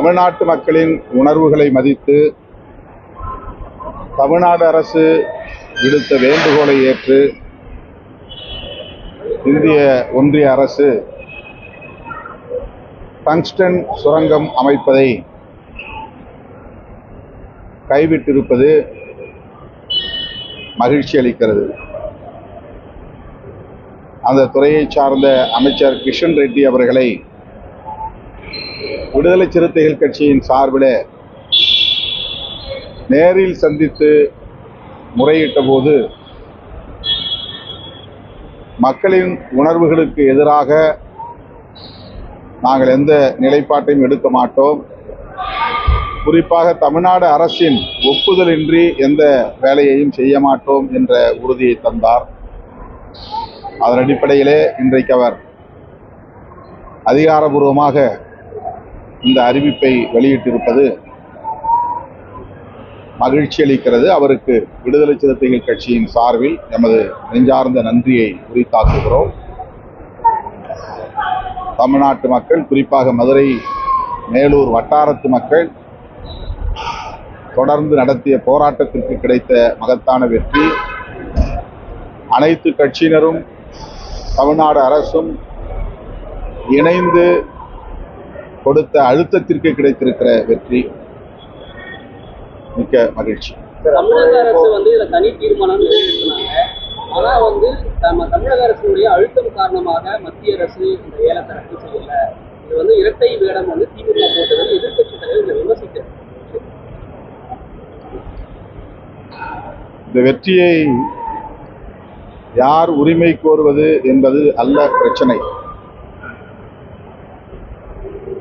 தமிழ்நாட்டு மக்களின் உணர்வுகளை மதித்து தமிழ்நாடு அரசு விடுத்த வேண்டுகோளை ஏற்று இந்திய ஒன்றிய அரசு டங்ஸ்டன் சுரங்கம் அமைப்பதை கைவிட்டிருப்பது மகிழ்ச்சி அளிக்கிறது. அந்த துறையை சார்ந்த அமைச்சர் கிஷன் ரெட்டி அவர்களை விடுதலை சிறுத்தைகள் கட்சியின் சார்பில் நேரில் சந்தித்து முறையிட்ட போது மக்களின் உணர்வுகளுக்கு எதிராக நாங்கள் எந்த நிலைப்பாட்டையும் எடுக்க மாட்டோம். குறிப்பாக தமிழ்நாடு அரசின் ஒப்புதலின்றி எந்த வேலையையும் செய்ய மாட்டோம் என்ற உறுதியை தந்தார். அதன் அடிப்படையிலே இன்றைக்கு அவர் அதிகாரபூர்வமாக இந்த அறிவிப்பை வெளியிட்டிருப்பது மகிழ்ச்சி அளிக்கிறது. அவருக்கு விடுதலை சிறுத்தைகள் கட்சியின் சார்பில் எமது நெஞ்சார்ந்த நன்றியை உரித்தாக்குகிறோம். தமிழ்நாட்டு மக்கள் குறிப்பாக மதுரை மேலூர் வட்டாரத்து மக்கள் தொடர்ந்து நடத்திய போராட்டத்திற்கு கிடைத்த மகத்தான வெற்றி. அனைத்து கட்சியினரும் தமிழ்நாடு அரசும் இணைந்து கொடுத்த அழுத்தத்திற்கு கிடைத்திருக்கிற வெற்றி. மிக்க மகிழ்ச்சி. தமிழக அரசு வந்து இதுல தனி தீர்மானம் நிறைவேற்றினாங்க ஆனா வந்து நம்ம தமிழக அரசுடைய அழுத்தம் காரணமாக மத்திய அரசு இந்த ஏலத்தை ரத்து செய்யல. இது வந்து இரட்டை வேடம் வந்து திமுக போட்டது எதிர்க்கட்சி தலைவர் இதை விமர்சிக்கிறார். இந்த வெற்றியை யார் உரிமை கோருவது என்பது அல்ல பிரச்சனை.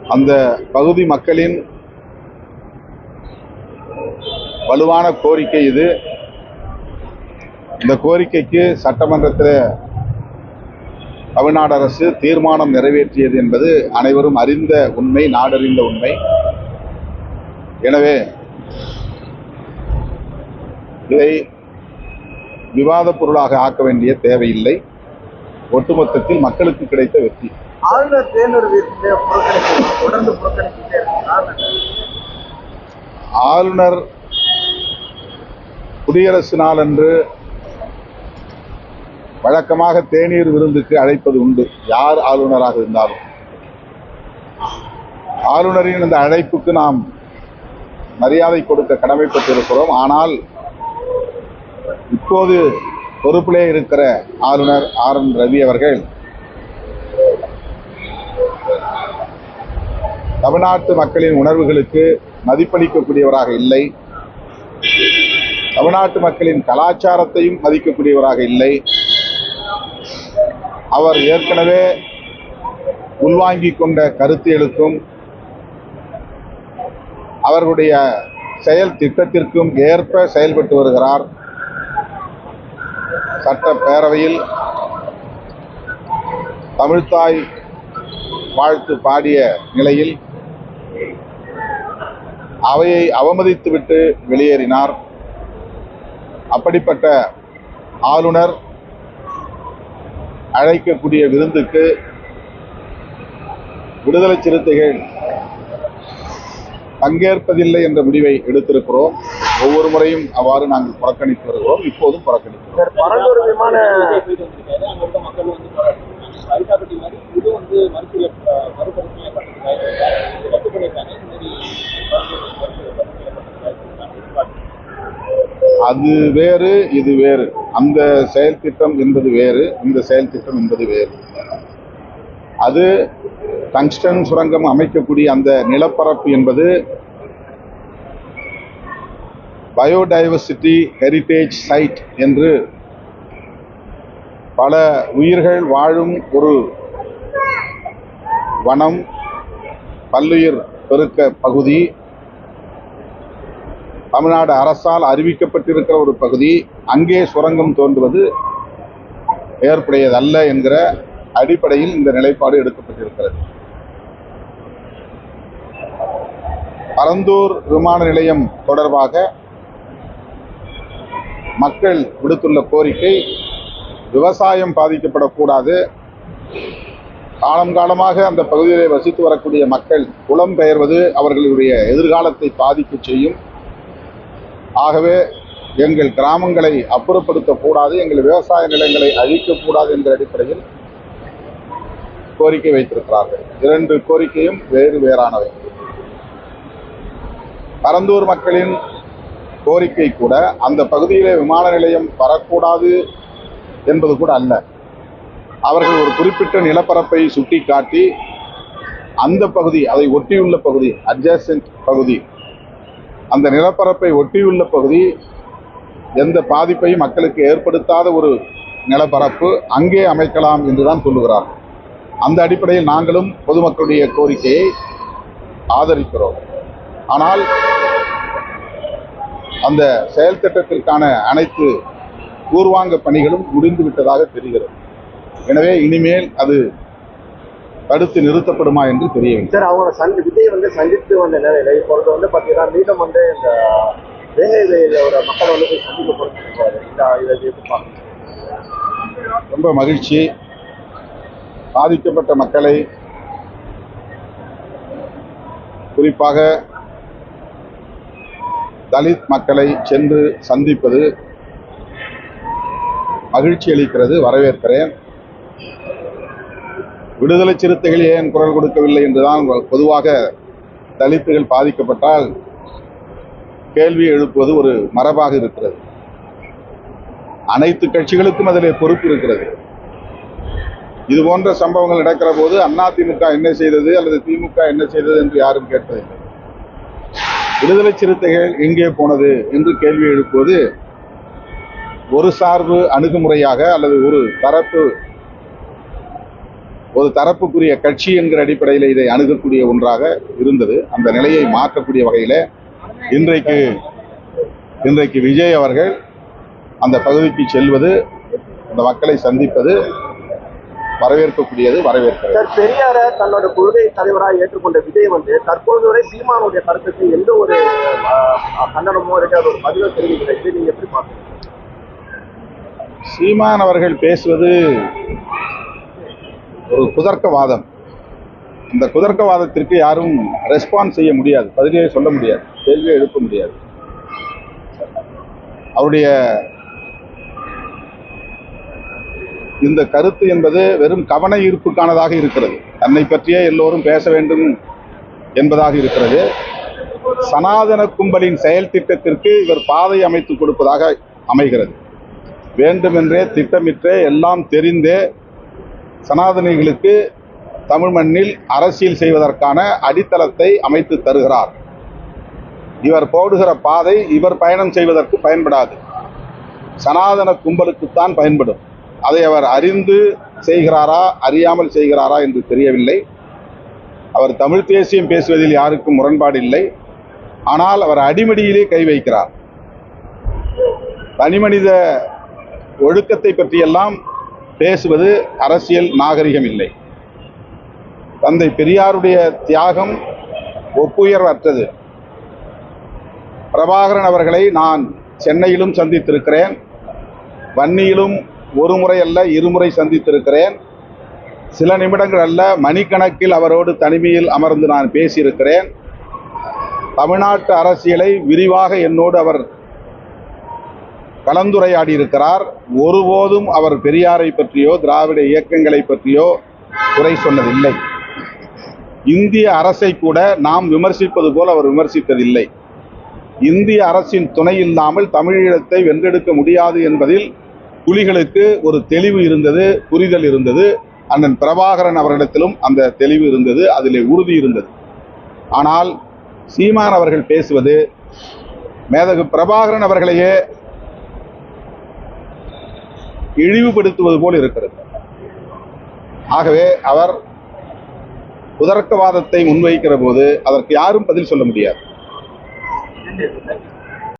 அந்த பகுதி மக்களின் வலுவான கோரிக்கை இது. இந்த கோரிக்கைக்கு சட்டமன்றத்தில் தமிழ்நாடு அரசு தீர்மானம் நிறைவேற்றியது என்பது அனைவரும் அறிந்த உண்மை நாடறிந்த உண்மை. எனவே இதை விவாதப் பொருளாக ஆக்க வேண்டிய தேவையில்லை. ஒட்டுமொத்தத்தில் மக்களுக்கு கிடைத்த வெற்றி. ஆளுநர் தேர்தல் தொடர்ந்து ஆளுநர் குடியரசு நாள் அன்று வழக்கமாக தேநீர் விருந்துக்கு அழைப்பது உண்டு. யார் ஆளுநராக இருந்தாலும். ஆளுநரின் இந்த அழைப்புக்கு நாம் மரியாதை கொடுக்க கடமைப்பட்டிருக்கிறோம். ஆனால் இப்போது பொறுப்பிலே இருக்கிற ஆளுநர் ஆர் என் ரவி அவர்கள் தமிழ்நாட்டு மக்களின் உணர்வுகளுக்கு மதிப்பளிக்கக்கூடியவராக இல்லை. தமிழ்நாட்டு மக்களின் கலாச்சாரத்தையும் மதிக்கக்கூடியவராக இல்லை. அவர் ஏற்கனவே உள்வாங்கி கொண்ட கருத்தியலுக்கும் அவர்களுடைய செயல் திட்டத்திற்கும் ஏற்ப செயல்பட்டு வருகிறார். சட்டப்பேரவையில் தமிழ்த்தாய் வாழ்த்து பாடிய நிலையில் அவையை அவமதித்துவிட்டு வெளியேறினார். அப்படிப்பட்ட ஆளுநர் அழைக்கக்கூடிய விருந்துக்கு விடுதலை சிறுத்தைகள் பங்கேற்பதில்லை என்ற முடிவை எடுத்திருக்கிறோம். ஒவ்வொரு முறையும் அவ்வாறு நாங்கள் புறக்கணித்து வருகிறோம். இப்போதும் புறக்கணிக்கிறோம் அது வேறு இது வேறு. அந்த செயல் திட்டம் என்பது வேறு இந்த செயல் திட்டம் என்பது வேறு. அது டங்ஸ்டன் சுரங்கம் அமைக்கக்கூடிய அந்த நிலப்பரப்பு என்பது பயோடைவர்சிட்டி ஹெரிட்டேஜ் சைட் என்று பல உயிர்கள் வாழும் ஒரு வனம் பல்லுயிர் பெருக்க பகுதி. தமிழ்நாடு அரசால் அறிவிக்கப்பட்டிருக்கிற ஒரு பகுதி. அங்கே சுரங்கம் தோன்றுவது ஏற்புடையதல்ல என்கிற அடிப்படையில் இந்த நிலைப்பாடு எடுக்கப்பட்டிருக்கிறது. பரந்தூர் விமான நிலையம் தொடர்பாக மக்கள் விடுத்துள்ள கோரிக்கை விவசாயம் பாதிக்கப்படக்கூடாது. காலங்காலமாக அந்த பகுதியிலே வசித்து வரக்கூடிய மக்கள் புலம்பெயர்வது அவர்களுடைய எதிர்காலத்தை பாதிக்க செய்யும். ஆகவே எங்கள் கிராமங்களை அப்புறப்படுத்தக்கூடாது எங்கள் விவசாய நிலங்களை அழிக்கக்கூடாது என்ற அடிப்படையில் கோரிக்கை வைத்திருக்கிறார்கள். இரண்டு கோரிக்கையும் வேறு வேறானவை. பரந்தூர் மக்களின் கோரிக்கை கூட அந்த பகுதியிலே விமான நிலையம் வரக்கூடாது என்பது கூட அல்ல. அவர்கள் ஒரு குறிப்பிட்ட நிலப்பரப்பை சுட்டிக்காட்டி அந்த பகுதி அதை ஒட்டியுள்ள பகுதி அட்ஜசன்ட் பகுதி அந்த நிலப்பரப்பை ஒட்டியுள்ள பகுதி எந்த பாதிப்பையும் மக்களுக்கு ஏற்படுத்தாத ஒரு நிலப்பரப்பு அங்கே அமைக்கலாம் என்றுதான் சொல்லுகிறார் அந்த அடிப்படையில் நாங்களும் பொதுமக்களுடைய கோரிக்கையை ஆதரிக்கிறோம். ஆனால் அந்த செயல் திட்டத்திற்கான அனைத்து பூர்வாங்க பணிகளும் முடிந்து விட்டதாக தெரிகிறது. எனவே இனிமேல் அது தடுத்து நிறுத்தப்படுமா என்று தெரியவில்லை சார் அவங்கள சந்தி விஜய் வந்து சந்தித்து வந்த நிலையில இப்பொழுது வந்து பாத்தீங்கன்னா மீண்டும் வந்து இந்த வேங்கையில மக்கள் வந்து போய் சந்திக்க ரொம்ப மகிழ்ச்சி. பாதிக்கப்பட்ட மக்களை குறிப்பாக தலித் மக்களை சென்று சந்திப்பது மகிழ்ச்சி அளிக்கிறது வரவேற்கிறேன். விடுதலை சிறுத்தைகள் ஏன் குரல் கொடுக்கவில்லை என்றுதான் பொதுவாக தலித்துகள் பாதிக்கப்பட்டால் கேள்வி எழுப்புவது ஒரு மரபாக இருக்கிறது. அனைத்து கட்சிகளுக்கும் அதில் பொறுப்பு இருக்கிறது. இது போன்ற சம்பவங்கள் நடக்கிற போது அதிமுக என்ன செய்தது அல்லது திமுக என்ன செய்தது என்று யாரும் கேட்டதில்லை விடுதலை சிறுத்தைகள் எங்கே போனது என்று கேள்வி எழுப்புவது ஒரு சார்பு அணுகுமுறையாக அல்லது ஒரு தரப்பு ஒரு தரப்புக்குரிய கட்சி என்கிற அடிப்படையில் இதை அணுகக்கூடிய ஒன்றாக இருந்தது. அந்த நிலையை மாற்றக்கூடிய வகையில் இன்றைக்கு இன்றைக்கு விஜய் அவர்கள் அந்த பகுதிக்கு செல்வது அந்த மக்களை சந்திப்பது வரவேற்கக்கூடியது வரவேற்கிறது. சார் பெரியார தன்னோட கொள்கை தலைவராக ஏற்றுக்கொண்ட விஜய் வந்து தற்போது வரை சீமானுடைய கருத்துக்கு எந்த ஒரு கண்டனமோ அது ஒரு பதிலோ தெரிவிக்கல. இதை நீங்க எப்படி பாக்குறீங்க சீமான் அவர்கள் பேசுவது ஒரு குதர்க்கவாதம். இந்த குதர்க்கவாதத்திற்கு யாரும் ரெஸ்பான்ஸ் செய்ய முடியாது பதிலே சொல்ல முடியாது கேள்வியை எழுப்ப முடியாது. அவருடைய இந்த கருத்து என்பது வெறும் கவன ஈர்ப்புக்கானதாக இருக்கிறது. தன்னை பற்றியே எல்லோரும் பேச வேண்டும் என்பதாக இருக்கிறது. சனாதன கும்பலின் செயல் திட்டத்திற்கு இவர் பாதை அமைத்து கொடுப்பதாக அமைகிறது. வேண்டுமென்றே திட்டமிட்டே எல்லாம் தெரிந்தே சனாதனிகளுக்கு தமிழ் மண்ணில் அரசியல் செய்வதற்கான அடித்தளத்தை அமைத்து தருகிறார். இவர் போடுகிற பாதை இவர் பயணம் செய்வதற்கு பயன்படாது. சனாதன கும்பலுக்குத்தான் பயன்படும். அதை அவர் அறிந்து செய்கிறாரா அறியாமல் செய்கிறாரா என்று தெரியவில்லை. அவர் தமிழ் தேசியம் பேசுவதில் யாருக்கும் முரண்பாடு இல்லை. ஆனால் அவர் அடிமடியிலே கை வைக்கிறார். தனிமனித ஒழுக்கத்தை பற்றியெல்லாம் பேசுவது அரசியல் நாகரிகம் இல்லை. தந்தை பெரியாருடைய தியாகம் ஒப்புயர்வற்றது. பிரபாகரன் அவர்களை நான் சென்னையிலும் சந்தித்திருக்கிறேன் வன்னியிலும் ஒரு முறை அல்ல இருமுறை சந்தித்திருக்கிறேன். சில நிமிடங்கள் அல்ல மணிக்கணக்கில் அவரோடு தனிமையில் அமர்ந்து நான் பேசியிருக்கிறேன். தமிழ்நாட்டு அரசியலை விரிவாக என்னோடு அவர் கலந்துரையாடி இருக்கிறார் ஒருபோதும் அவர் பெரியாரை பற்றியோ திராவிட இயக்கங்களை பற்றியோ குறை சொன்னதில்லை. இந்திய அரசை கூட நாம் விமர்சிப்பது போல் அவர் விமர்சித்ததில்லை. இந்திய அரசின் துணை இல்லாமல் தமிழீழத்தை வென்றெடுக்க முடியாது என்பதில் புலிகளுக்கு ஒரு தெளிவு இருந்தது புரிதல் இருந்தது. அண்ணன் பிரபாகரன் அவர்களிடத்திலும் அந்த தெளிவு இருந்தது அதிலே உறுதி இருந்தது. ஆனால் சீமான் அவர்கள் பேசுவது மேதகு பிரபாகரன் அவர்களையே இழிவுபடுத்துவது போல் இருக்கிறது. ஆகவே அவர் உதர்க்கவாதத்தை முன்வைக்கிற போது அதற்கு யாரும் பதில் சொல்ல முடியாது.